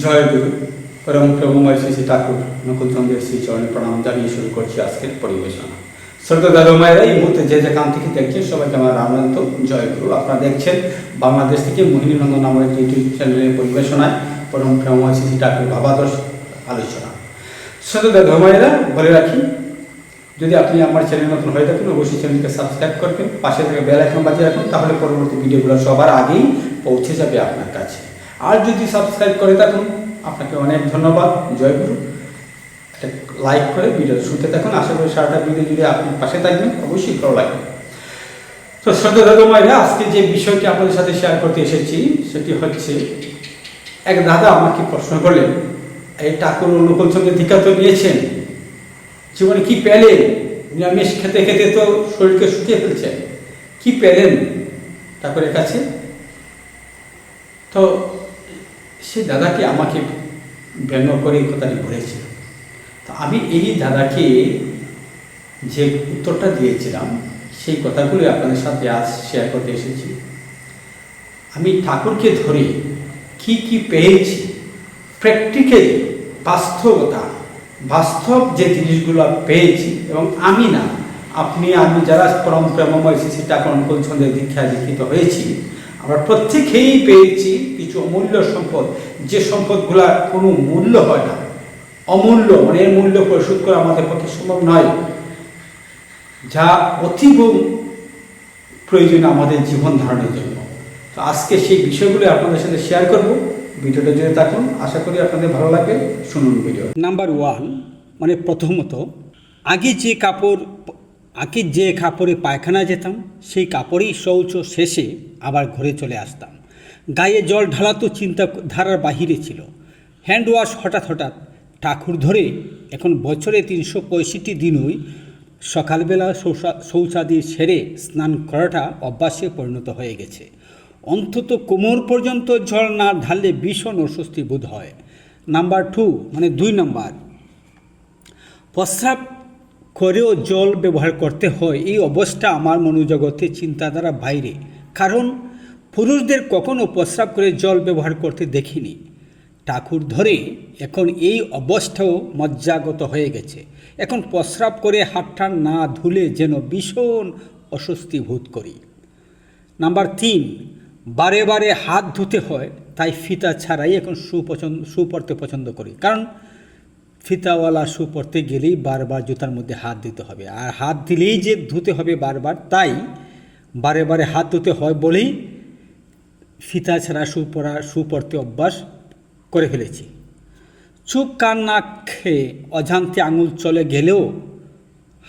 জয় গুরু পরম প্রভুময় শ্রী শ্রী ঠাকুর নকুলচন্দ্রের শ্রী চরণে প্রণাম জানিয়ে শুরু করছি আজকের পরিবেশনা। শ্রদ্ধা দাদা মায়েরা এই মুহূর্তে যে যেখান থেকে দেখছেন, সবাইকে আমার আনন্দ জয় গুরু আপনারা দেখছেন বাংলাদেশ থেকে মোহিনী নন্দন নামের একটি ইউটিউব চ্যানেলের পরিবেশনায় পরম প্রেমময় শ্রী শ্রী ঠাকুর ভাবাদর্শ আলোচনা। শ্রদ্ধা দাদা মায়েরা বলে রাখি, যদি আপনি আমার চ্যানেল নতুন হয়ে থাকেন, অবশ্যই চ্যানেলকে সাবস্ক্রাইব করবেন, পাশে থেকে বেল আইকন বাজিয়ে রাখুন, তাহলে পরবর্তী ভিডিওগুলো সবার আগেই পৌঁছে যাবে আপনার কাছে। আর যদি সাবস্ক্রাইব করে থাকুন, আপনাকে অনেক ধন্যবাদ জয় গুরু লাইক করে ভিডিও শুনতে থাকুন। আশা করি সারাটা ভিডিও যদি আপনি পাশে থাকবেন। অবশ্যই ভালো লাগবে তো শ্রদ্ধা আজকে যে বিষয়টি আপনাদের সাথে শেয়ার করতে এসেছি, সেটি হচ্ছে, এক দাদা আমাকে প্রশ্ন করলেন, এই ঠাকুর অনুকূল সঙ্গে দীক্ষা তো নিয়েছেন? জীবনে কি পেলেন? নিরামিষ খেতে খেতে তো শরীরকে শুকিয়ে ফেলছেন কি পেলেন ঠাকুরের কাছে? তো সেই দাদাকে আমাকে ব্যঙ্গ করে এই কথাটি বলেছিল। তো আমি এই দাদাকে যে উত্তরটা দিয়েছিলাম, সেই কথাগুলো আপনাদের সাথে আজ শেয়ার করতে এসেছি। আমি ঠাকুরকে ধরে কি কি পেয়েছি, প্র্যাকটিক্যালি বাস্তবতা, বাস্তব যে জিনিসগুলো পেয়েছি এবং আমি না, আপনি, আমি যারা পরম প্রেমময় শ্রী ঠাকুর অনুকূল ছন্দের দীক্ষায় দীক্ষিত হয়েছি আমরা প্রত্যেকেই পেয়েছি কিছু অমূল্য সম্পদ। যে সম্পদগুলার কোনো মূল্য হয় না। অমূল্য মানে মূল্য পরিশোধ করা আমাদের পক্ষে সম্ভব নয়। যা অতীব প্রয়োজন আমাদের জীবন ধারণের জন্য। তো আজকে সেই বিষয়গুলো আপনাদের সাথে শেয়ার করব। ভিডিওটা জুড়ে থাকুন। আশা করি আপনাদের ভালো লাগবে। শুনুন ভিডিও নাম্বার ওয়ান মানে প্রথমত, আগে যে কাপড় আগে যে কাপড়ে পায়খানা যেতাম, সেই কাপড়েই শৌচ শেষে আবার ঘরে চলে আসতাম। গায়ে জল ঢালা তো চিন্তা ধারার বাহিরে ছিল। হ্যান্ড ওয়াশ হঠাৎ হঠাৎ ঠাকুর ধরে এখন বছরে তিনশো পঁয়ষট্টি দিনই সকালবেলা শৌচা, শৌচাদি সেরে স্নান করাটা অভ্যাসে পরিণত হয়ে গেছে। অন্তত কোমর পর্যন্ত জল না ঢাললে ভীষণ অস্বস্তি বোধ হয়। নাম্বার টু মানে দুই নাম্বার। প্রস্রাব করেও জল ব্যবহার করতে হয়, এই অবস্থা আমার মনোজগতে চিন্তাধারা বাইরে। কারণ পুরুষদের কখনো প্রস্রাব করে জল ব্যবহার করতে দেখিনি। ঠাকুর ধরে, এখন এই অবস্থাও মজ্জাগত হয়ে গেছে। এখন প্রস্রাব করে হাতটা না ধুলে যেন ভীষণ অস্বস্তি বোধ করি। নাম্বার তিন, বারে বারে হাত ধুতে হয়, তাই ফিতা ছাড়াই এখন শু পছন্দ শু পরতে পছন্দ করি। কারণ ফিতাওয়ালা শু পরতে গেলেই বারবার জুতার মধ্যে হাত দিতে হবে। আর হাত দিলেই যে ধুতে হবে বারবার, তাই বারে বারে হাত ধুতে হয় বলেই ফিতা ছাড়া শু পরা শু পরতে অভ্যাস করে ফেলেছি। চুপ কান না খেয়ে অজান্তে আঙুল চলে গেলেও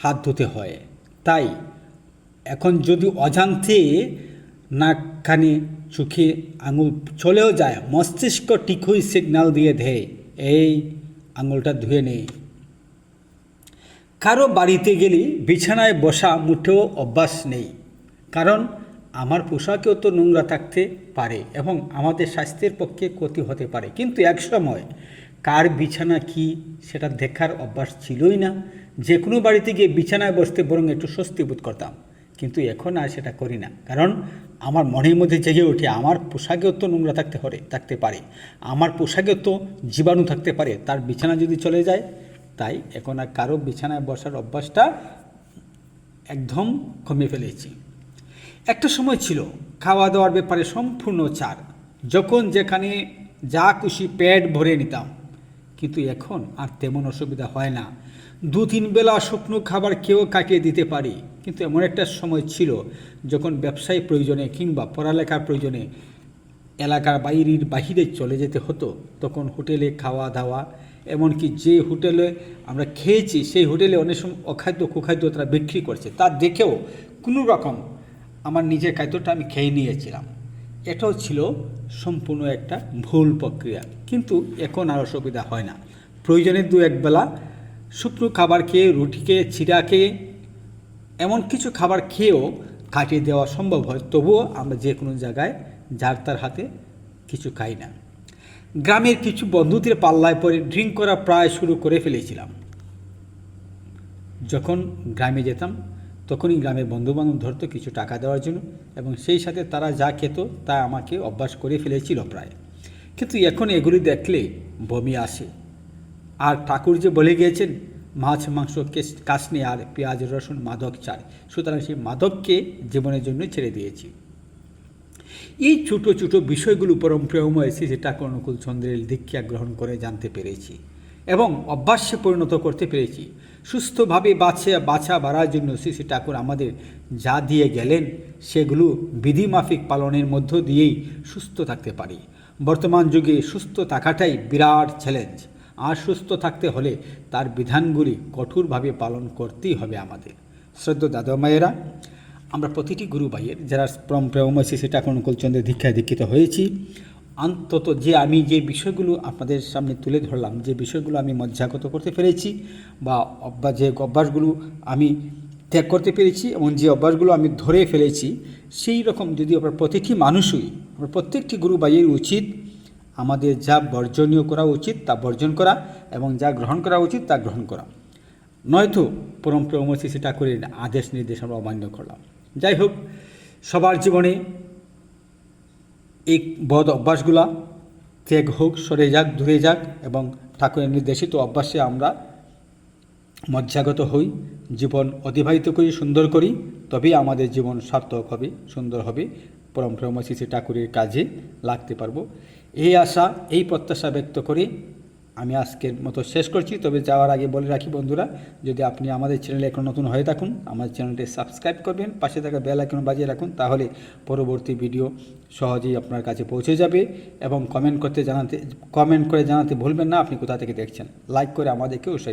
হাত ধুতে হয়। তাই এখন যদি অজান্তে নাক কানে চোখে আঙুল চলেও যায়, মস্তিষ্ক টিকুই সিগন্যাল দিয়ে দেয়, এই আঙুলটা ধুয়ে নেই। কারও বাড়িতে গেলে বিছানায় বসা মুঠেও অভ্যাস নেই। কারণ আমার পোশাকেও তো নোংরা থাকতে পারে এবং আমাদের স্বাস্থ্যের পক্ষে ক্ষতি হতে পারে। কিন্তু এক সময় কার বিছানা কি সেটা দেখার অভ্যাস ছিলই না। যে কোনো বাড়িতে গিয়ে বিছানায় বসতে বরং একটু স্বস্তি বোধ করতাম। কিন্তু এখন আর সেটা করি না। কারণ আমার মনের মধ্যে জেগে ওঠে আমার পোশাকেও তো নোংরা থাকতে পারে থাকতে পারে। আমার পোশাকেও তো জীবাণু থাকতে পারে, তার বিছানা যদি চলে যায়, তাই এখন আর কারও বিছানায় বসার অভ্যাসটা একদম কমে ফেলেছি। একটা সময় ছিল খাওয়া দাওয়ার ব্যাপারে সম্পূর্ণ চার। যখন যেখানে যা খুশি পেট ভরে নিতাম কিন্তু এখন আর তেমন অসুবিধা হয় না। দু তিন বেলা শুকনো খাবার কেউ কাটিয়ে দিতে পারি। কিন্তু এমন একটা সময় ছিল যখন ব্যবসায়ী প্রয়োজনে কিংবা পড়ালেখার প্রয়োজনে এলাকার বাইরের বাহিরে চলে যেতে হতো। তখন হোটেলে খাওয়া দাওয়া এমনকি যে হোটেলে আমরা খেয়েছি, সেই হোটেলে অনেক সময় অখাদ্য, কুখাদ্য তারা বিক্রি করছে। তা দেখেও কোনো রকম আমার নিজের খাদ্যটা আমি খেয়ে নিয়েছিলাম। এটাও ছিল সম্পূর্ণ একটা ভুল প্রক্রিয়া। কিন্তু এখন আর অসুবিধা হয় না। প্রয়োজনে দু একবেলা শুকনো খাবার খেয়ে, রুটি খেয়ে, চিড়া খেয়ে, এমন কিছু খাবার খেয়েও কাটিয়ে দেওয়া সম্ভব হয়। তবুও আমরা যে কোনো জায়গায় যার তার হাতে কিছু খাই না। গ্রামের কিছু বন্ধুদের পাল্লায় পরে ড্রিঙ্ক করা প্রায় শুরু করে ফেলেছিলাম। যখন গ্রামে যেতাম তখনই গ্রামের বন্ধুবান্ধব ধরতো কিছু টাকা দেওয়ার জন্য এবং সেই সাথে তারা যা খেত তা আমাকে অভ্যাস করে ফেলেছিল প্রায়। কিন্তু এখন এগুলি দেখলে বমি আসে। আর ঠাকুর যে বলে গিয়েছেন, মাছ, মাংস কাশনি আর পেঁয়াজ, রসুন, মাদক চার সুতরাং সেই মাদককে জীবনের জন্য ছেড়ে দিয়েছি। এই ছোটো ছোটো বিষয়গুলো পরম প্রেমময় শ্রী ঠাকুর অনুকূল চন্দ্রের দীক্ষা গ্রহণ করে জানতে পেরেছি। এবং অভ্যাসে পরিণত করতে পেরেছি। সুস্থভাবে বাঁচে বাছা বাড়ার জন্য শ্রী ঠাকুর আমাদের যা দিয়ে গেলেন, সেগুলো বিধিমাফিক পালনের মধ্য দিয়েই সুস্থ থাকতে পারি। বর্তমান যুগে সুস্থ থাকাটাই বিরাট চ্যালেঞ্জ আর সুস্থ থাকতে হলে তার বিধানগুলি কঠোরভাবে পালন করতেই হবে আমাদের। শ্রদ্ধ দাদা মায়েরা, আমরা প্রতিটি গুরু ভাইয়ের যারা প্রম প্রেমসী সেটা অনুকূল চন্দ্রের দীক্ষায় দীক্ষিত হয়েছি অন্তত যে আমি যে বিষয়গুলো আপনাদের সামনে তুলে ধরলাম, যে বিষয়গুলো আমি মজ্জাগত করতে পেরেছি বা অভ্যাস যে অভ্যাসগুলো আমি ত্যাগ করতে পেরেছি এবং যে অভ্যাসগুলো আমি ধরে ফেলেছি, সেই রকম যদি আমরা প্রতিটি মানুষই আমরা প্রত্যেকটি গুরু ভাইয়ের উচিত আমাদের যা বর্জনীয় করা উচিত তা বর্জন করা এবং যা গ্রহণ করা উচিত তা গ্রহণ করা। নয়তো পরম প্রেমসী সেটা করে আদেশ নির্দেশ আমরা অমান্য করলাম। যাই হোক, সবার জীবনে এই বদ অভ্যাসগুলা ত্যাগ হোক, সরে যাক, দূরে যাক এবং ঠাকুরের নির্দেশিত অভ্যাসে আমরা মজ্জাগত হই, জীবন অতিবাহিত করি, সুন্দর করি, তবেই আমাদের জীবন সার্থক হবে, সুন্দর হবে। পরম শ্রী ঠাকুরের কাজে লাগতে পারব। এই আশা, এই প্রত্যাশা ব্যক্ত করে আমি আজকের মতো শেষ করছি, তবে যাওয়ার আগে বলে রাখি বন্ধুরা, যদি আপনি আমাদের চ্যানেলে এখন নতুন হয়ে থাকুন, আমাদের চ্যানেলটি সাবস্ক্রাইব করবেন, পাশে থাকা বেল আইকন বাজিয়ে রাখুন, তাহলে পরবর্তী ভিডিও সহজেই আপনার কাছে পৌঁছে যাবে এবং কমেন্ট করতে জানাতে কমেন্ট করে জানাতে ভুলবেন না, আপনি কোথা থেকে দেখছেন? লাইক করে আমাদেরকে উৎসাহিত